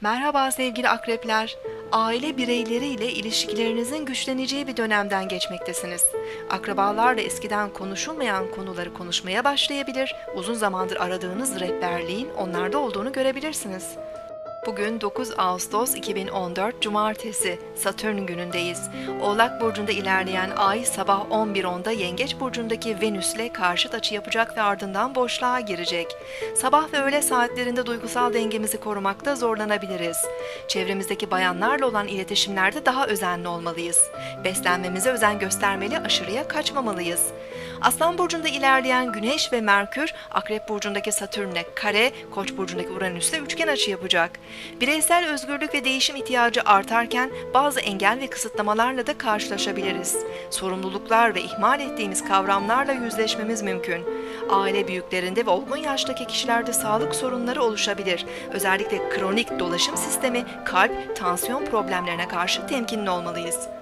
Merhaba sevgili akrepler. Aile bireyleriyle ilişkilerinizin güçleneceği bir dönemden geçmektesiniz. Akrabalarla eskiden konuşulmayan konuları konuşmaya başlayabilir, uzun zamandır aradığınız rehberliğin onlarda olduğunu görebilirsiniz. Bugün 9 Ağustos 2014 Cumartesi Satürn günündeyiz. Oğlak burcunda ilerleyen ay sabah 11.10'da Yengeç burcundaki Venüs'le karşıt açı yapacak ve ardından boşluğa girecek. Sabah ve öğle saatlerinde duygusal dengemizi korumakta zorlanabiliriz. Çevremizdeki bayanlarla olan iletişimlerde daha özenli olmalıyız. Beslenmemize özen göstermeli, aşırıya kaçmamalıyız. Aslan burcunda ilerleyen Güneş ve Merkür, Akrep burcundaki Satürn'le kare, Koç burcundaki Uranüs'le üçgen açı yapacak. Bireysel özgürlük ve değişim ihtiyacı artarken bazı engel ve kısıtlamalarla da karşılaşabiliriz. Sorumluluklar ve ihmal ettiğimiz kavramlarla yüzleşmemiz mümkün. Aile büyüklerinde ve olgun yaştaki kişilerde sağlık sorunları oluşabilir. Özellikle kronik dolaşım sistemi, kalp, tansiyon problemlerine karşı temkinli olmalıyız.